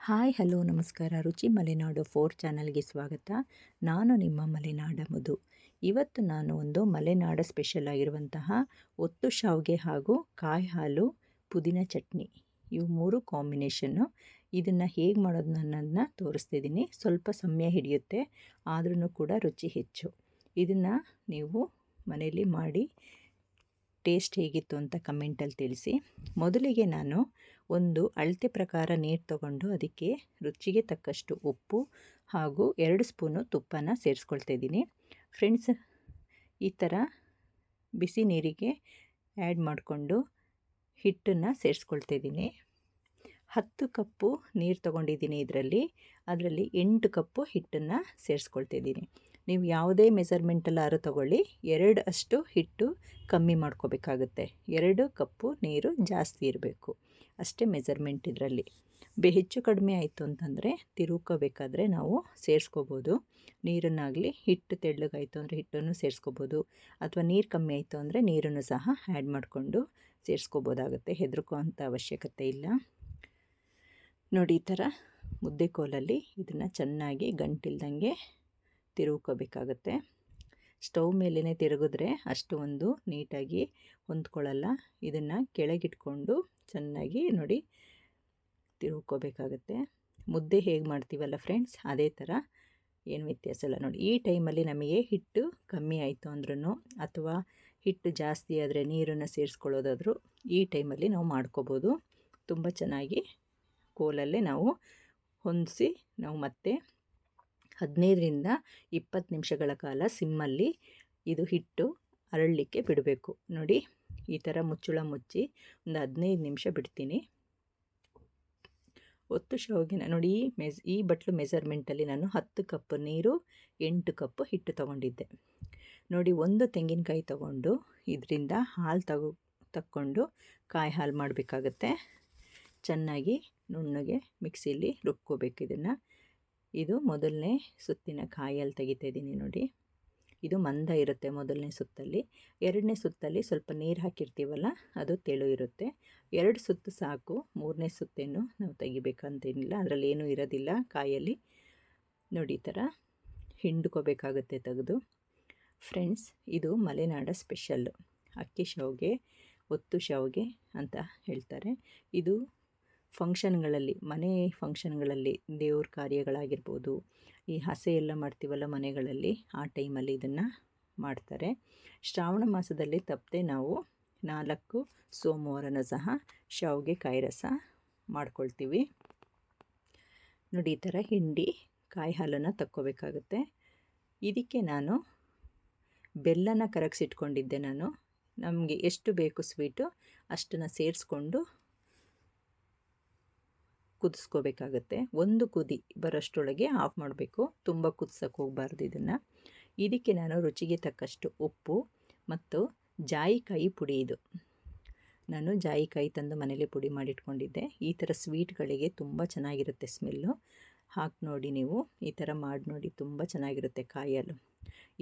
Hi, hello, ನಮಸ್ಕಾರ. ರುಚಿ Malenadu four ಚಾನಲ್ಗೆ ಸ್ವಾಗತ. ನಾನು ನಿಮ್ಮ ಮಲೆನಾಡ ಮಧು. ಇವತ್ತು ನಾನು ಒಂದು ಮಲೆನಾಡ ಸ್ಪೆಷಲ್ ಆಗಿರುವಂತಹ ಒತ್ತು ಶಾವಿಗೆ ಹಾಗೂ ಕಾಯಿ ಹಾಲು, ಪುದೀನ ಚಟ್ನಿ ಇವು ಮೂರು ಕಾಂಬಿನೇಷನ್ನು ಇದನ್ನು ಹೇಗೆ ಮಾಡೋದು ನನ್ನನ್ನು ತೋರಿಸ್ತಿದ್ದೀನಿ. ಸ್ವಲ್ಪ ಸಮಯ ಹಿಡಿಯುತ್ತೆ ಆದ್ರೂ ಕೂಡ ರುಚಿ ಹೆಚ್ಚು. ಇದನ್ನು ನೀವು ಮನೆಯಲ್ಲಿ ಮಾಡಿ, ಟೇಸ್ಟ್ ಹೇಗಿತ್ತು ಅಂತ ಕಮೆಂಟಲ್ಲಿ ತಿಳಿಸಿ. ಮೊದಲಿಗೆ ನಾನು ಒಂದು ಅಳತೆ ಪ್ರಕಾರ ನೀರು ತಗೊಂಡು ಅದಕ್ಕೆ ರುಚಿಗೆ ತಕ್ಕಷ್ಟು ಉಪ್ಪು ಹಾಗೂ ಎರಡು ಸ್ಪೂನು ತುಪ್ಪನ ಸೇರಿಸ್ಕೊಳ್ತಾ ಇದ್ದೀನಿ. ಫ್ರೆಂಡ್ಸ್, ಈ ಥರ ಬಿಸಿ ನೀರಿಗೆ ಆ್ಯಡ್ ಮಾಡಿಕೊಂಡು ಹಿಟ್ಟನ್ನು ಸೇರಿಸ್ಕೊಳ್ತಾ ಇದ್ದೀನಿ. ಹತ್ತು ಕಪ್ಪು ನೀರು ತಗೊಂಡಿದ್ದೀನಿ ಇದರಲ್ಲಿ. ಅದರಲ್ಲಿ ಎಂಟು ಕಪ್ಪು ಹಿಟ್ಟನ್ನು ಸೇರಿಸ್ಕೊಳ್ತಾ ಇದ್ದೀನಿ. ನೀವು ಯಾವುದೇ ಮೆಸರ್ಮೆಂಟಲ್ಲಾರು ತಗೊಳ್ಳಿ, ಎರಡು ಅಷ್ಟು ಹಿಟ್ಟು ಕಮ್ಮಿ ಮಾಡ್ಕೋಬೇಕಾಗುತ್ತೆ. ಎರಡು ಕಪ್ಪು ನೀರು ಜಾಸ್ತಿ ಇರಬೇಕು. ಅಷ್ಟೇ ಮೆಸರ್ಮೆಂಟ್ ಇದರಲ್ಲಿ. ಬೆ, ಹೆಚ್ಚು ಕಡಿಮೆ ಆಯಿತು ಅಂತಂದರೆ ತಿರುಕೋಬೇಕಾದ್ರೆ ನಾವು ಸೇರಿಸ್ಕೋಬೋದು. ನೀರನ್ನಾಗಲಿ ಹಿಟ್ಟು ತೆಳ್ಳಗಾಯಿತು ಅಂದರೆ ಹಿಟ್ಟನ್ನು ಸೇರಿಸ್ಕೋಬೋದು. ಅಥವಾ ನೀರು ಕಮ್ಮಿ ಆಯಿತು ಅಂದರೆ ನೀರನ್ನು ಸಹ ಆ್ಯಡ್ ಮಾಡಿಕೊಂಡು ಸೇರಿಸ್ಕೋಬೋದಾಗುತ್ತೆ. ಹೆದರ್ಕೋ ಅಂಥ ಅವಶ್ಯಕತೆ ಇಲ್ಲ. ನೋಡಿ ಈ ಥರ ಮುದ್ದೆ ಕೋಲಲ್ಲಿ ಇದನ್ನು ಚೆನ್ನಾಗಿ ಗಂಟಿಲ್ದಂಗೆ ತಿರುಗ್ಕೋಬೇಕಾಗತ್ತೆ ಸ್ಟವ್ ಮೇಲೇ ತಿರುಗಿದ್ರೆ ಅಷ್ಟು ಒಂದು ನೀಟಾಗಿ ಹೊಂದ್ಕೊಳ್ಳಲ್ಲ. ಇದನ್ನು ಕೆಳಗಿಟ್ಕೊಂಡು ಚೆನ್ನಾಗಿ ನೋಡಿ ತಿರುಗ್ಕೋಬೇಕಾಗತ್ತೆ ಮುದ್ದೆ ಹೇಗೆ ಮಾಡ್ತೀವಲ್ಲ ಫ್ರೆಂಡ್ಸ್, ಅದೇ ಥರ ಏನು ವ್ಯತ್ಯಾಸ ಇಲ್ಲ. ನೋಡಿ, ಈ ಟೈಮಲ್ಲಿ ನಮಗೆ ಹಿಟ್ಟು ಕಮ್ಮಿ ಆಯಿತು ಅಂದ್ರೂ ಅಥವಾ ಹಿಟ್ಟು ಜಾಸ್ತಿ ಆದರೆ ನೀರನ್ನು ಸೇರಿಸ್ಕೊಳ್ಳೋದಾದರೂ ಈ ಟೈಮಲ್ಲಿ ನಾವು ಮಾಡ್ಕೋಬೋದು. ತುಂಬ ಚೆನ್ನಾಗಿ ಕೋಲಲ್ಲೇ ನಾವು ಹೊಂದಿಸಿ ನಾವು ಮತ್ತೆ ಹದಿನೈದರಿಂದ ಇಪ್ಪತ್ತು ನಿಮಿಷಗಳ ಕಾಲ ಸಿಮ್ಮಲ್ಲಿ ಇದು ಹಿಟ್ಟು ಅರಳಲಿಕ್ಕೆ ಬಿಡಬೇಕು. ನೋಡಿ, ಈ ಥರ ಮುಚ್ಚುಳ ಮುಚ್ಚಿ ಒಂದು ಹದಿನೈದು ನಿಮಿಷ ಬಿಡ್ತೀನಿ. ಒತ್ತು ಶಾವಿಗೆನ ನೋಡಿ, ಈ ಮೆಸ್ ಈ ಬಟ್ಲು ಮೆಸರ್ಮೆಂಟಲ್ಲಿ ನಾನು ಹತ್ತು ಕಪ್ ನೀರು, ಎಂಟು ಕಪ್ ಹಿಟ್ಟು ತಗೊಂಡಿದ್ದೆ. ನೋಡಿ, ಒಂದು ತೆಂಗಿನಕಾಯಿ ತಗೊಂಡು ಇದರಿಂದ ಹಾಲು ತಗೋ, ತಕ್ಕೊಂಡು ಕಾಯಿ ಹಾಲು ಮಾಡಬೇಕಾಗತ್ತೆ. ಚೆನ್ನಾಗಿ ನುಣ್ಣಗೆ ಮಿಕ್ಸಿಲಿ ರುಬ್ಕೋಬೇಕು ಇದನ್ನು. ಇದು ಮೊದಲನೇ ಸುತ್ತಿನ ಕಾಯಲ್ಲಿ ತೆಗಿತಾ ಇದ್ದೀನಿ ನೋಡಿ. ಇದು ಮಂದ ಇರುತ್ತೆ ಮೊದಲನೇ ಸುತ್ತಲ್ಲಿ. ಎರಡನೇ ಸುತ್ತಲ್ಲಿ ಸ್ವಲ್ಪ ನೀರು ಹಾಕಿರ್ತೀವಲ್ಲ, ಅದು ತೆಳು ಇರುತ್ತೆ. ಎರಡು ಸುತ್ತು ಸಾಕು, ಮೂರನೇ ಸುತ್ತೇನು ನಾವು ತೆಗಿಬೇಕಂತೇನಿಲ್ಲ ಅದರಲ್ಲಿ ಏನೂ ಇರೋದಿಲ್ಲ ಕಾಯಲ್ಲಿ. ನೋಡಿ ಈ ಥರ ಹಿಂಡ್ಕೋಬೇಕಾಗುತ್ತೆ ತೆಗೆದು. ಫ್ರೆಂಡ್ಸ್, ಇದು ಮಲೆನಾಡ ಸ್ಪೆಷಲ್ಲು. ಅಕ್ಕಿ ಶಾವಿಗೆ, ಒತ್ತು ಶಾವಿಗೆ ಅಂತ ಹೇಳ್ತಾರೆ. ಇದು ಫಂಕ್ಷನ್ಗಳಲ್ಲಿ, ಮನೆ ಫಂಕ್ಷನ್ಗಳಲ್ಲಿ ದೇವ್ರ ಕಾರ್ಯಗಳಾಗಿರ್ಬೋದು, ಈ ಹಸೆ ಎಲ್ಲ ಮಾಡ್ತೀವಲ್ಲ ಮನೆಗಳಲ್ಲಿ, ಆ ಟೈಮಲ್ಲಿ ಇದನ್ನು ಮಾಡ್ತಾರೆ. ಶ್ರಾವಣ ಮಾಸದಲ್ಲಿ ತಪ್ಪದೆ ನಾವು ನಾಲ್ಕು ಸೋಮವಾರನ ಸಹ ಶಾವಿಗೆ ಕಾಯಿ ರಸ ಮಾಡ್ಕೊಳ್ತೀವಿ. ನೋಡಿ, ಈ ಥರ ಹಿಂಡಿ, ಕಾಯಿ ಹಾಲನ್ನು ತಕ್ಕೋಬೇಕಾಗುತ್ತೆ. ಇದಕ್ಕೆ ನಾನು ಬೆಲ್ಲನ ಕರಗಿಸಿಟ್ಕೊಂಡಿದ್ದೆ ನಾನು. ನಮಗೆ ಎಷ್ಟು ಬೇಕು ಸ್ವೀಟು ಅಷ್ಟನ್ನು ಸೇರಿಸ್ಕೊಂಡು ಕುದಿಸ್ಕೋಬೇಕಾಗತ್ತೆ. ಒಂದು ಕುದಿ ಬರೋಷ್ಟರೊಳಗೆ ಆಫ್ ಮಾಡಬೇಕು. ತುಂಬ ಕುದಿಸೋಕೆ ಹೋಗಬಾರ್ದು ಇದನ್ನು. ಇದಕ್ಕೆ ನಾನು ರುಚಿಗೆ ತಕ್ಕಷ್ಟು ಉಪ್ಪು ಮತ್ತು ಜಾಯಿಕಾಯಿ ಪುಡಿ ಇದು. ನಾನು ಜಾಯಿಕಾಯಿ ತಂದು ಮನೇಲಿ ಪುಡಿ ಮಾಡಿಟ್ಕೊಂಡಿದ್ದೆ. ಈ ಥರ ಸ್ವೀಟ್ಗಳಿಗೆ ತುಂಬ ಚೆನ್ನಾಗಿರುತ್ತೆ ಸ್ಮೆಲ್ಲು. ಹಾಕಿ ನೋಡಿ ನೀವು. ಈ ಥರ ಮಾಡಿ ನೋಡಿ ತುಂಬ ಚೆನ್ನಾಗಿರುತ್ತೆ ಕಾಯಲು.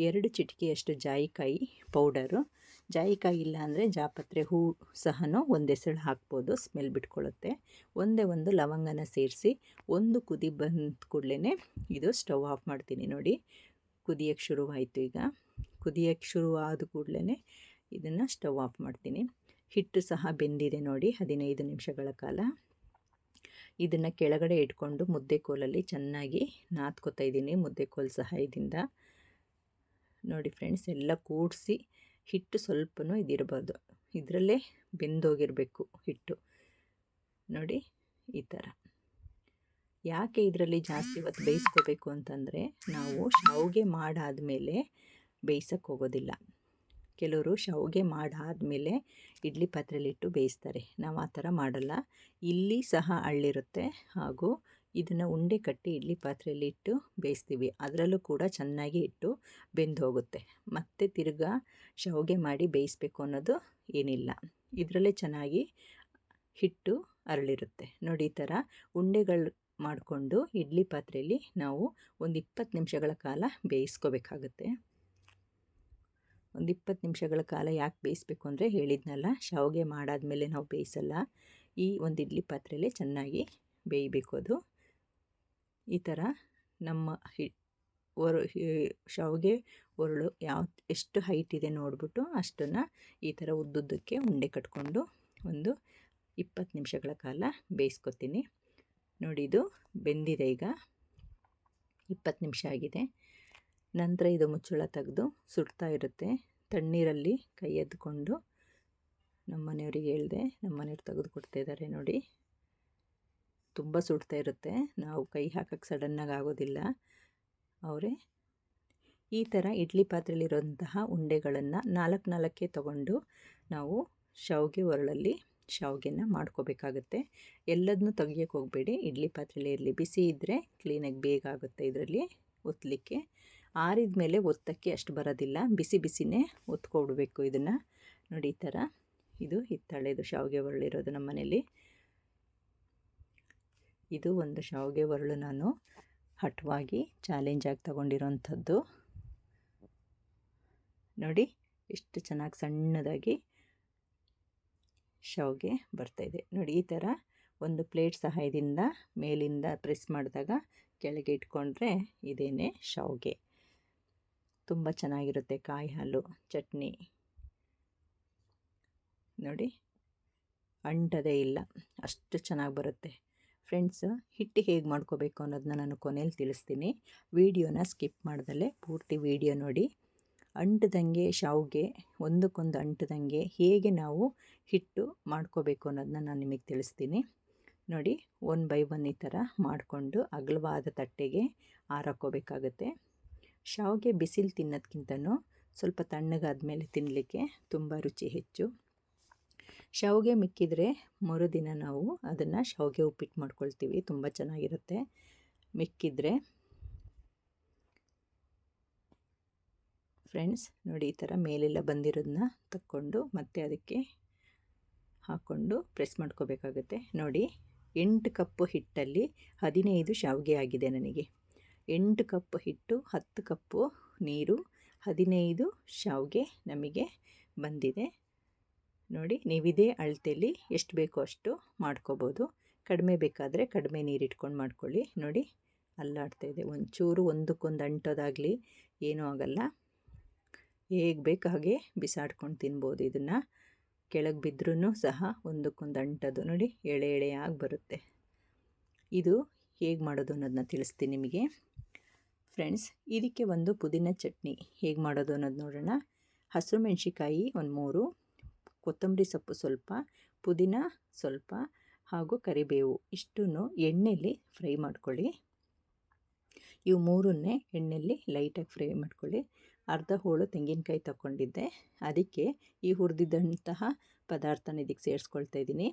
ಎರಡು ಚಿಟಿಕೆಯಷ್ಟು ಜಾಯಿಕಾಯಿ ಪೌಡರು. ಜಾಯಿಕಾಯಿ ಇಲ್ಲ ಅಂದರೆ ಜಾಪತ್ರೆ ಹೂ ಸಹ ಒಂದೆಸಳು ಹಾಕ್ಬೋದು, ಸ್ಮೆಲ್ ಬಿಟ್ಕೊಳ್ಳುತ್ತೆ. ಒಂದೇ ಒಂದು ಲವಂಗನ ಸೇರಿಸಿ ಒಂದು ಕುದಿ ಬಂದ ಕೂಡಲೇ ಇದು ಸ್ಟವ್ ಆಫ್ ಮಾಡ್ತೀನಿ ನೋಡಿ. ಕುದಿಯೋಕ್ಕೆ ಶುರುವಾಯಿತು ಈಗ. ಕುದಿಯೋಕ್ಕೆ ಶುರು ಆದ ಕೂಡಲೇ ಇದನ್ನು ಸ್ಟವ್ ಆಫ್ ಮಾಡ್ತೀನಿ. ಹಿಟ್ಟು ಸಹ ಬೆಂದಿದೆ ನೋಡಿ, ಹದಿನೈದು ನಿಮಿಷಗಳ ಕಾಲ. ಇದನ್ನು ಕೆಳಗಡೆ ಇಟ್ಕೊಂಡು ಮುದ್ದೆ ಕೋಲಲ್ಲಿ ಚೆನ್ನಾಗಿ ನಾದ್ಕೋತಾ ಇದ್ದೀನಿ, ಮುದ್ದೆ ಕೋಲು ಸಹಾಯದಿಂದ ನೋಡಿ ಫ್ರೆಂಡ್ಸ್, ಎಲ್ಲ ಕೂಡಿಸಿ ಹಿಟ್ಟು ಸ್ವಲ್ಪನೂ ಇದಿರಬಾರ್ದು ಇದರಲ್ಲೇ ಬೆಂದೋಗಿರಬೇಕು ಹಿಟ್ಟು. ನೋಡಿ, ಈ ಥರ. ಯಾಕೆ ಇದರಲ್ಲಿ ಜಾಸ್ತಿ ಹೊತ್ತು ಬೇಯಿಸ್ಕೋಬೇಕು ಅಂತಂದರೆ, ನಾವು ಶಾವಿಗೆ ಮಾಡಾದಮೇಲೆ ಬೇಯಿಸೋಕ್ಕೆ ಹೋಗೋದಿಲ್ಲ ಕೆಲವರು ಶಾವಿಗೆ ಮಾಡಾದಮೇಲೆ ಇಡ್ಲಿ ಪಾತ್ರೆಯಲ್ಲಿಟ್ಟು ಬೇಯಿಸ್ತಾರೆ. ನಾವು ಆ ಥರ ಮಾಡಲ್ಲ. ಇಲ್ಲಿ ಸಹ ಅಳ್ಳಿರುತ್ತೆ ಹಾಗೂ ಇದನ್ನು ಉಂಡೆ ಕಟ್ಟಿ ಇಡ್ಲಿ ಪಾತ್ರೆಯಲ್ಲಿ ಇಟ್ಟು ಬೇಯಿಸ್ತೀವಿ. ಅದರಲ್ಲೂ ಕೂಡ ಚೆನ್ನಾಗಿ ಇಟ್ಟು ಬೆಂದು ಹೋಗುತ್ತೆ ಮತ್ತು ತಿರ್ಗಾ ಶಾವಿಗೆ ಮಾಡಿ ಬೇಯಿಸ್ಬೇಕು ಅನ್ನೋದು ಏನಿಲ್ಲ. ಇದರಲ್ಲೇ ಚೆನ್ನಾಗಿ ಹಿಟ್ಟು ಅರಳಿರುತ್ತೆ. ನೋಡಿ ಈ ಥರ ಉಂಡೆಗಳು ಮಾಡಿಕೊಂಡು ಇಡ್ಲಿ ಪಾತ್ರೆಯಲ್ಲಿ ನಾವು ಒಂದು ಇಪ್ಪತ್ತು ನಿಮಿಷಗಳ ಕಾಲ ಬೇಯಿಸ್ಕೋಬೇಕಾಗುತ್ತೆ. ಒಂದು ಇಪ್ಪತ್ತು ನಿಮಿಷಗಳ ಕಾಲ ಯಾಕೆ ಬೇಯಿಸ್ಬೇಕು ಅಂದರೆ ಹೇಳಿದ್ನಲ್ಲ, ಶಾವಿಗೆ ಮಾಡಾದಮೇಲೆ ನಾವು ಬೇಯಿಸಲ್ಲ. ಈ ಒಂದು ಇಡ್ಲಿ ಪಾತ್ರೆಯಲ್ಲೇ ಚೆನ್ನಾಗಿ ಬೇಯಬೇಕು ಅದು. ಈ ಥರ ನಮ್ಮ ಹಿ, ಒರು ಶಾವಿಗೆ ಒರಳು ಯಾವ, ಎಷ್ಟು ಹೈಟ್ ಇದೆ ನೋಡಿಬಿಟ್ಟು ಅಷ್ಟನ್ನು ಈ ಥರ ಉದ್ದುದ್ದಕ್ಕೆ ಉಂಡೆ ಕಟ್ಕೊಂಡು ಒಂದು ಇಪ್ಪತ್ತು ನಿಮಿಷಗಳ ಕಾಲ ಬೇಯಿಸ್ಕೊತೀನಿ. ನೋಡಿ ಇದು ಬೆಂದಿದೆ ಈಗ. ಇಪ್ಪತ್ತು ನಿಮಿಷ ಆಗಿದೆ. ನಂತರ ಇದು ಮುಚ್ಚಳ ತೆಗೆದು ಸುಡ್ತಾ ಇರುತ್ತೆ. ತಣ್ಣೀರಲ್ಲಿ ಕೈ ಎದ್ದುಕೊಂಡು ನಮ್ಮ ಮನೆಯವ್ರಿಗೆ ಹೇಳಿದೆ ನಮ್ಮ ಮನೆಯವ್ರು ತೆಗೆದು ಕೊಡ್ತಾ ಇದ್ದಾರೆ ನೋಡಿ. ತುಂಬ ಸುಡ್ತಾ ಇರುತ್ತೆ. ನಾವು ಕೈ ಹಾಕಕ್ಕೆ ಸಡನ್ನಾಗಿ ಆಗೋದಿಲ್ಲ. ಅವರೇ, ಈ ಥರ ಇಡ್ಲಿ ಪಾತ್ರೆಯಲ್ಲಿರುವಂತಹ ಉಂಡೆಗಳನ್ನು ನಾಲ್ಕು ನಾಲ್ಕೇ ತಗೊಂಡು ನಾವು ಶಾವಿಗೆ ಒರಳಲ್ಲಿ ಶಾವಿಗೆನ ಮಾಡ್ಕೋಬೇಕಾಗುತ್ತೆ. ಎಲ್ಲದನ್ನೂ ತೆಗಿಯೋಕೆ ಹೋಗಬೇಡಿ. ಇಡ್ಲಿ ಪಾತ್ರೆಯಲ್ಲಿ ಇರಲಿ. ಬಿಸಿ ಇದ್ದರೆ ಕ್ಲೀನಾಗಿ ಬೇಗ ಆಗುತ್ತೆ ಇದರಲ್ಲಿ ಒತ್ತಲಿಕ್ಕೆ ಆರಿದ ಮೇಲೆ ಒತ್ತಕ್ಕೆ ಅಷ್ಟು ಬರೋದಿಲ್ಲ. ಬಿಸಿ ಬಿಸಿನೇ ಒತ್ಕೊಬಿಡ್ಬೇಕು ಇದನ್ನು. ನೋಡಿ ಈ ಥರ ಇದು ಹಿತ್ತಾಳೆದು ಶಾವಿಗೆ ಒರಳಿರೋದು ನಮ್ಮ ಮನೇಲಿ ಇದು ಒಂದು ಶಾವಿಗೆ ಒರಳು ನಾನು ಹಠವಾಗಿ ಚಾಲೆಂಜಾಗಿ ತಗೊಂಡಿರೋಂಥದ್ದು. ನೋಡಿ ಎಷ್ಟು ಚೆನ್ನಾಗಿ ಸಣ್ಣದಾಗಿ ಶಾವಿಗೆ ಬರ್ತಾಯಿದೆ ನೋಡಿ, ಈ ಥರ ಒಂದು ಪ್ಲೇಟ್ ಸಹಾಯದಿಂದ ಮೇಲಿಂದ ಪ್ರೆಸ್ ಮಾಡಿದಾಗ ಕೆಳಗೆ ಇಟ್ಕೊಂಡ್ರೆ ಇದೇನೆ ಶಾವಿಗೆ. ತುಂಬ ಚೆನ್ನಾಗಿರುತ್ತೆ ಕಾಯಿ ಹಾಲು, ಚಟ್ನಿ. ನೋಡಿ, ಅಂಟದೇ ಇಲ್ಲ. ಅಷ್ಟು ಚೆನ್ನಾಗಿ ಬರುತ್ತೆ. ಫ್ರೆಂಡ್ಸ್, ಹಿಟ್ಟು ಹೇಗೆ ಮಾಡ್ಕೋಬೇಕು ಅನ್ನೋದನ್ನ ನಾನು ಕೊನೆಯಲ್ಲಿ ತಿಳಿಸ್ತೀನಿ. ವಿಡಿಯೋನ ಸ್ಕಿಪ್ ಮಾಡ್ದಲ್ಲೇ ಪೂರ್ತಿ ವಿಡಿಯೋ ನೋಡಿ. ಅಂಟದಂಗೆ ಶಾವ್ಗೆ, ಒಂದಕ್ಕೊಂದು ಅಂಟದಂಗೆ ಹೇಗೆ ನಾವು ಹಿಟ್ಟು ಮಾಡ್ಕೋಬೇಕು ಅನ್ನೋದನ್ನ ನಾನು ನಿಮಗೆ ತಿಳಿಸ್ತೀನಿ. ನೋಡಿ, ಒನ್ ಬೈ ಒನ್ ಈ ಥರ ಮಾಡಿಕೊಂಡು ಅಗಲವಾದ ತಟ್ಟೆಗೆ ಆರಾಕೋಬೇಕಾಗುತ್ತೆ ಶಾವಿಗೆ ಬಿಸಿಲು ತಿನ್ನೋದಕ್ಕಿಂತನೂ ಸ್ವಲ್ಪ ತಣ್ಣಗಾದ ಮೇಲೆ ತಿನ್ನಲಿಕ್ಕೆ ತುಂಬ ರುಚಿ ಹೆಚ್ಚು. ಶಾವಿಗೆ ಮಿಕ್ಕಿದರೆ ಮರುದಿನ ನಾವು ಅದನ್ನು ಶಾವಿಗೆ ಉಪ್ಪಿಟ್ಟು ಮಾಡ್ಕೊಳ್ತೀವಿ. ತುಂಬ ಚೆನ್ನಾಗಿರುತ್ತೆ. ಮಿಕ್ಕಿದರೆ ಫ್ರೆಂಡ್ಸ್ ನೋಡಿ ಈ ಥರ ಮೇಲೆಲ್ಲ ಬಂದಿರೋದನ್ನ ತಕ್ಕೊಂಡು ಮತ್ತೆ ಅದಕ್ಕೆ ಹಾಕ್ಕೊಂಡು ಪ್ರೆಸ್ ಮಾಡ್ಕೋಬೇಕಾಗುತ್ತೆ. ನೋಡಿ ಎಂಟು ಕಪ್ಪು ಹಿಟ್ಟಲ್ಲಿ ಹದಿನೈದು ಶಾವಿಗೆ ಆಗಿದೆ ನನಗೆ. ಎಂಟು ಕಪ್ ಹಿಟ್ಟು, ಹತ್ತು ಕಪ್ಪು ನೀರು, ಹದಿನೈದು ಶಾವಿಗೆ ನಮಗೆ ಬಂದಿದೆ. ನೋಡಿ ನೀವಿದೇ ಅಳತೆಯಲ್ಲಿ ಎಷ್ಟು ಬೇಕೋ ಅಷ್ಟು ಮಾಡ್ಕೋಬೋದು. ಕಡಿಮೆ ಬೇಕಾದರೆ ಕಡಿಮೆ ನೀರು ಇಟ್ಕೊಂಡು ಮಾಡ್ಕೊಳ್ಳಿ. ನೋಡಿ ಅಲ್ಲಾಡ್ತಾಯಿದೆ ಒಂಚೂರು ಒಂದಕ್ಕೊಂದು ಅಂಟೋದಾಗಲಿ ಏನೂ ಆಗಲ್ಲ. ಹೇಗೆ ಬೇಕು ಹಾಗೆ ಬಿಸಾಡ್ಕೊಂಡು ತಿನ್ಬೋದು ಇದನ್ನು. ಕೆಳಗೆ ಬಿದ್ದರೂ ಸಹ ಒಂದಕ್ಕೊಂದು ಅಂಟೋದು. ನೋಡಿ ಎಳೆ ಎಳೆಯಾಗಿ ಬರುತ್ತೆ. ಇದು ಹೇಗೆ ಮಾಡೋದು ಅನ್ನೋದನ್ನ ತಿಳಿಸ್ತೀನಿ ನಿಮಗೆ. ಫ್ರೆಂಡ್ಸ್, ಇದಕ್ಕೆ ಒಂದು ಪುದೀನ ಚಟ್ನಿ ಹೇಗೆ ಮಾಡೋದು ಅನ್ನೋದು ನೋಡೋಣ. ಹಸಿರು ಮೆಣಸಿಕಾಯಿ ಒಂದು ಮೂರು. ಕೊತ್ತಂಬರಿ ಸೊಪ್ಪು ಸ್ವಲ್ಪ, ಪುದೀನ ಸ್ವಲ್ಪ ಹಾಗೂ ಕರಿಬೇವು. ಇಷ್ಟನ್ನು ಎಣ್ಣೆಯಲ್ಲಿ ಫ್ರೈ ಮಾಡ್ಕೊಳ್ಳಿ. ಇವು ಮೂರನ್ನೇ ಎಣ್ಣೆಯಲ್ಲಿ ಲೈಟಾಗಿ ಫ್ರೈ ಮಾಡ್ಕೊಳ್ಳಿ. ಅರ್ಧ ಹೋಳು ತೆಂಗಿನಕಾಯಿ ತಗೊಂಡಿದ್ದೆ ಅದಕ್ಕೆ ಈ ಹುರಿದಿದ್ದಂತಹ ಪದಾರ್ಥನ ಇದಕ್ಕೆ ಸೇರಿಸ್ಕೊಳ್ತಾ ಇದ್ದೀನಿ.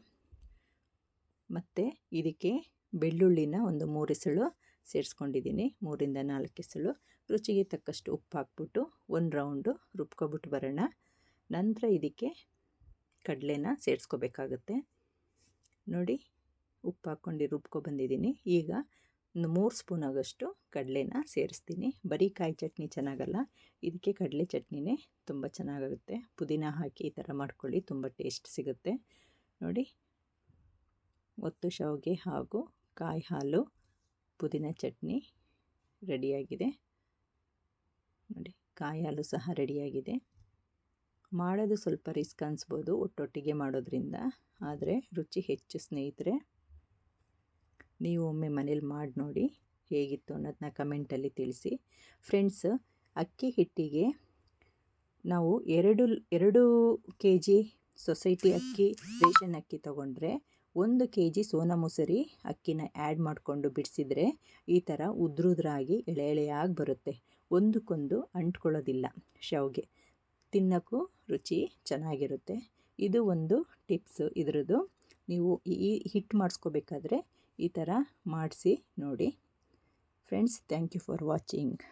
ಮತ್ತು ಇದಕ್ಕೆ ಬೆಳ್ಳುಳ್ಳಿನ ಒಂದು ಮೂರು ಎಸಳು ಸೇರಿಸ್ಕೊಂಡಿದ್ದೀನಿ. ಮೂರಿಂದ ನಾಲ್ಕು ಎಸಳು ರುಚಿಗೆ ತಕ್ಕಷ್ಟು ಉಪ್ಪು ಹಾಕ್ಬಿಟ್ಟು ಒಂದು ರೌಂಡು ರುಬ್ಕೊಬಿಟ್ಟು ಬರೋಣ. ನಂತರ ಇದಕ್ಕೆ ಕಡಲೆನ ಸೇರಿಸ್ಕೋಬೇಕಾಗುತ್ತೆ. ನೋಡಿ, ಉಪ್ಪು ಹಾಕ್ಕೊಂಡು ರುಬ್ಕೊ ಬಂದಿದ್ದೀನಿ. ಈಗ ಒಂದು ಮೂರು ಸ್ಪೂನ್ ಆಗೋಷ್ಟು ಕಡಲೆನ ಸೇರಿಸ್ತೀನಿ. ಬರೀ ಕಾಯಿ ಚಟ್ನಿ ಚೆನ್ನಾಗಲ್ಲ, ಇದಕ್ಕೆ ಕಡಲೆ ಚಟ್ನಿನೇ ತುಂಬ ಚೆನ್ನಾಗಾಗುತ್ತೆ. ಪುದೀನ ಹಾಕಿ ಈ ಥರ ಮಾಡ್ಕೊಳ್ಳಿ, ತುಂಬ ಟೇಸ್ಟ್ ಸಿಗುತ್ತೆ. ನೋಡಿ, ಒತ್ತು ಶಾವಿಗೆ ಹಾಗೂ ಕಾಯಿ ಹಾಲು, ಪುದೀನ ಚಟ್ನಿ ರೆಡಿಯಾಗಿದೆ. ನೋಡಿ, ಕಾಯಿ ಹಾಲು ಸಹ ರೆಡಿಯಾಗಿದೆ. ಮಾಡೋದು ಸ್ವಲ್ಪ ರಿಸ್ಕ್ ಅನಿಸ್ಬೋದು ಒಟ್ಟೊಟ್ಟಿಗೆ ಮಾಡೋದ್ರಿಂದ. ಆದರೆ ರುಚಿ ಹೆಚ್ಚು ಸ್ನೇಹಿತರೆ, ನೀವು ಒಮ್ಮೆ ಮನೇಲಿ ಮಾಡಿ ನೋಡಿ ಹೇಗಿತ್ತು ಅನ್ನೋದನ್ನ ಕಮೆಂಟಲ್ಲಿ ತಿಳಿಸಿ. ಫ್ರೆಂಡ್ಸ್, ಅಕ್ಕಿ ಹಿಟ್ಟಿಗೆ ನಾವು ಎರಡು ಎರಡು ಕೆ ಜಿ ಸೊಸೈಟಿ ಅಕ್ಕಿ, ರೇಷನ್ ಅಕ್ಕಿ ತಗೊಂಡ್ರೆ ಒಂದು ಕೆ ಜಿ ಸೋನಾ ಮೊಸರಿ ಅಕ್ಕಿನ ಆ್ಯಡ್ ಮಾಡಿಕೊಂಡು ಬಿಡಿಸಿದ್ರೆ ಈ ಥರ ಉದ್ರುದ್ರಾಗಿ ಎಳೆ ಎಳೆಯಾಗಿ ಬರುತ್ತೆ. ಒಂದಕ್ಕೊಂದು ಅಂಟ್ಕೊಳ್ಳೋದಿಲ್ಲ ಶಾವ್ಗೆ. ತಿನ್ನೋಕ್ಕೂ ರುಚಿ ಚೆನ್ನಾಗಿರುತ್ತೆ. ಇದು ಒಂದು ಟಿಪ್ಸು ಇದರದ್ದು. ನೀವು ಈ ಹಿಟ್ಟು ಮಾಡಿಸ್ಕೋಬೇಕಾದ್ರೆ ಈ ಥರ ಮಾಡಿಸಿ ನೋಡಿ. Friends, thank you for watching.